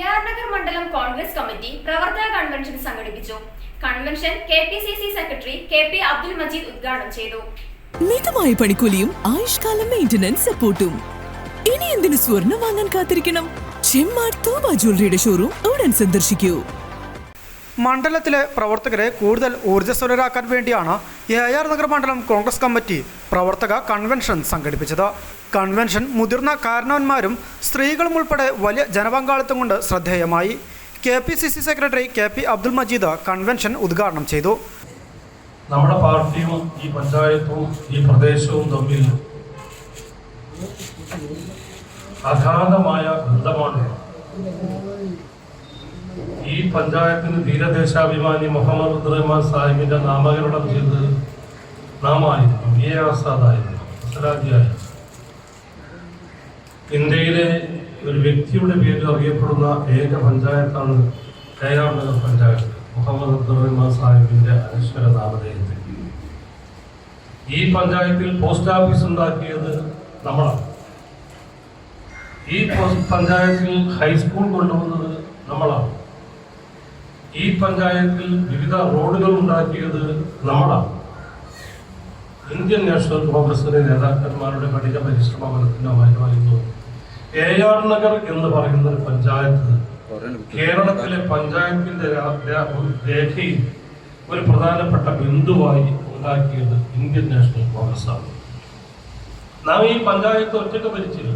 എആർനഗർ മണ്ഡലം കോൺഗ്രസ് കമ്മിറ്റി പ്രവർത്തക കൺവെൻഷൻ സംഘടിപ്പിച്ചു. Convention K P C C secretary K P Abdul Majeed ഉദ്ഘാടനം ചെയ്തു. മിതമായ പണിക്കൂലിയും ആയുഷ്കാലം മെയിന്റനൻസ് സപ്പോർട്ടും ഇനി എന്തിനു സ്വർണം വാങ്ങാൻ കാത്തിരിക്കണം? ചെമ്മാട് തോബ ജ്വല്ലറിയുടെ ഷോറൂം ഉടൻ സന്ദർശിക്കൂ. മണ്ഡലത്തിലെ പ്രവർത്തകരെ കൂടുതൽ ഊർജസ്വലരാക്കാൻ വേണ്ടിയാണ് എ ആർ നഗർ മണ്ഡലം കോൺഗ്രസ് കമ്മിറ്റി പ്രവർത്തക കൺവെൻഷൻ സംഘടിപ്പിച്ചത്. കൺവെൻഷൻ മുതിർന്ന കാരണവന്മാരും സ്ത്രീകളും ഉൾപ്പെടെ വലിയ ജനപങ്കാളിത്തം കൊണ്ട് ശ്രദ്ധേയമായി. K P C C secretary K P Abdul Majeed convention ഉദ്ഘാടനം ചെയ്തു. നമ്മുടെ പാർട്ടിയും ഈ പഞ്ചായത്തും ഈ പ്രദേശവും തമ്മിൽ അഗാധമായ ബന്ധമാണ്. ഈ പഞ്ചായത്തിന് ധീരദേശാഭിമാനി മുഹമ്മദ് ഉദ്റഹ്മാൻ സാഹിബിന്റെ നാമകരണം ചെയ്ത് നാമായിരുന്നു. എ ആസാദായിരുന്നു ഇന്ത്യയിലെ ഒരു വ്യക്തിയുടെ പേരിൽ അറിയപ്പെടുന്ന ഏക പഞ്ചായത്താണ് കയാർ നഗർ പഞ്ചായത്ത്. മുഹമ്മദ് അബ്ദുറഹ്മാൻ സാഹിബിന്റെ അനശ്വര നാമധേയത്തിൽ. ഈ പഞ്ചായത്തിൽ പോസ്റ്റ് ഓഫീസ് ഉണ്ടാക്കിയത് നമ്മളാണ്. ഈ പഞ്ചായത്തിൽ ഹൈസ്കൂൾ കൊണ്ടുവന്നത് നമ്മളാണ്. ഈ പഞ്ചായത്തിൽ വിവിധ റോഡുകൾ ഉണ്ടാക്കിയത് നമ്മളാണ് ഇന്ത്യൻ നാഷണൽ കോൺഗ്രസിലെ നേതാക്കന്മാരുടെ കഠിന പരിശ്രമ ഫലത്തിനായിരുന്നു എ ആർ നഗർ എന്ന് പറയുന്ന ഒരു പഞ്ചായത്ത്. കേരളത്തിലെ പഞ്ചായത്തിന്റെ രേഖയിൽ ഒരു പ്രധാനപ്പെട്ട ബിന്ദുവായി ഉണ്ടാക്കിയത് ഇന്ത്യൻ നാഷണൽ കോൺഗ്രസ് ആണ് നാം ഈ പഞ്ചായത്ത് ഒറ്റയ്ക്ക് ഭരിച്ചില്ല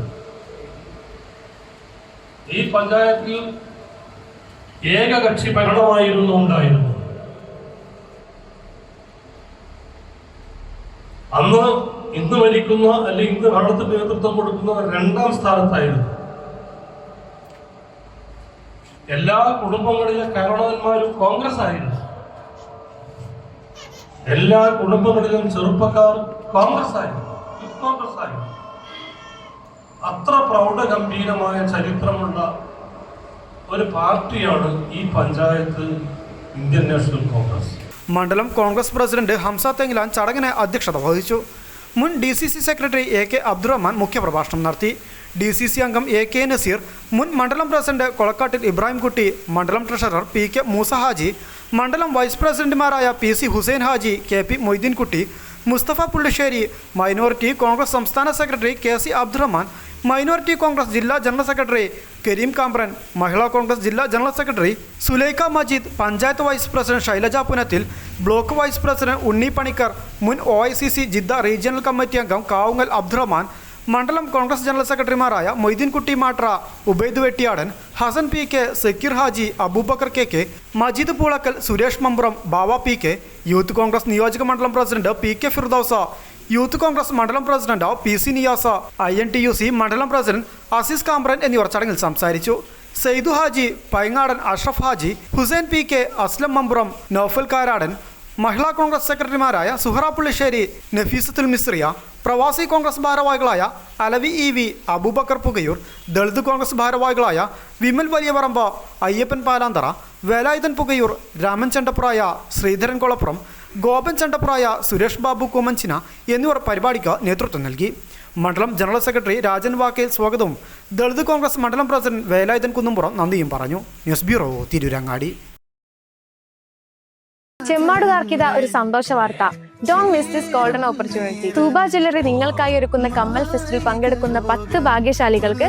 ഈ പഞ്ചായത്തിൽ ഏകകക്ഷി ഭരണമായിരുന്നു ഉണ്ടായിരുന്നത്. അന്ന് ഇന്ന് ഭരിക്കുന്ന അല്ലെങ്കിൽ ഇന്ന് ഭരണത്തിന് നേതൃത്വം കൊടുക്കുന്ന രണ്ടാം സ്ഥാനത്തായിരുന്നു. എല്ലാ കുടുംബങ്ങളിലെ കാരണവന്മാരും കോൺഗ്രസ് ആയിരുന്നു. എല്ലാ കുടുംബങ്ങളിലും ചെറുപ്പക്കാർ കോൺഗ്രസ് ആയിരുന്നു. കോൺഗ്രസ് ആയിരുന്നു. അത്ര പ്രൗഢഗംഭീരമായ ചരിത്രമുള്ള ഒരു പാർട്ടിയാണ് ഈ പഞ്ചായത്ത് ഇന്ത്യൻ നാഷണൽ കോൺഗ്രസ്. മണ്ഡലം കോൺഗ്രസ് പ്രസിഡന്റ് ഹംസ തെങ്ങിലാൻ ചടങ്ങിന് അധ്യക്ഷത വഹിച്ചു. മുൻ D C C secretary A K Abdurahman മുഖ്യപ്രഭാഷണം നടത്തി. ഡി സി സി അംഗം എ കെ നസീർ മുൻ മണ്ഡലം പ്രസിഡന്റ് കൊളക്കാട്ടിൽ ഇബ്രാഹിംകുട്ടി മണ്ഡലം treasurer P K Moosa Haji മണ്ഡലം വൈസ് പ്രസിഡന്റുമാരായ P C Hussain Haji K P Moideenkutty Musthafa Pullisseri minority Congress സംസ്ഥാന secretary K C Abdurahman minority Congress ജില്ലാ general secretary Kareem Kampran Mahila Congress ജില്ലാ general secretary Sulaikha Majeed panchayat vice president Shailaja Punathil block vice president Unni Panicker മുൻ O I C C Jeddah regional committee അംഗം കാവുങ്ങൽ അബ്ദുറഹ്മാൻ മണ്ഡലം Congress general സെക്രട്ടറിമാരായ Moideenkutty Matra Ubaid Vettiyadan Hassan P K Zakir Haji Aboobacker K K Majeed Poolakkal Suresh Mampuram Bava P K youth Congress നിയോജക മണ്ഡലം president P K Firdous youth Congress മണ്ഡലം president P C Niyas I N T U C മണ്ഡലം president Azeez Kampran എന്നിവർ ചടങ്ങിൽ സംസാരിച്ചു. Saidu Haji Paingadan Ashraf Haji Hussain P K Aslam Mampuram Naufal Karadan Mahila Congress സെക്രട്ടറിമാരായ സുഹറ പുള്ളിശ്ശേരി നഫീസത്തുൽ മിശ്രിയ പ്രവാസി കോൺഗ്രസ് ഭാരവാഹികളായ Alavi E V Aboobacker Pukayur Dalit Congress ഭാരവാഹികളായ വിമൽ വലിയപറമ്പ അയ്യപ്പൻ പാലാന്തറ വേലായുധൻ പുകയൂർ രാമൻ ചണ്ടപ്പുറായ ശ്രീധരൻ കൊളപ്പുറം ഗോപൻ ചണ്ടപ്പുറായ സുരേഷ് ബാബു കോമഞ്ചിന എന്നിവർ പരിപാടിക്ക് നേതൃത്വം നൽകി. മണ്ഡലം ജനറൽ സെക്രട്ടറി രാജൻ വാക്കേൽ സ്വാഗതവും ദളിത് കോൺഗ്രസ് മണ്ഡലം പ്രസിഡന്റ് വേലായുധൻ കുന്നുംപുറം നന്ദിയും പറഞ്ഞു. News bureau Tirurangadi. ചെമ്മാടുകാർക്കിത ഒരു സന്തോഷ വാർത്ത. Don't miss this golden opportunity Tooba jewellery നിങ്ങൾക്കായി ഒരുക്കുന്ന കമ്മൽ ഫെസ്റ്റിൽ പങ്കെടുക്കുന്ന പത്ത് ഭാഗ്യശാലികൾക്ക്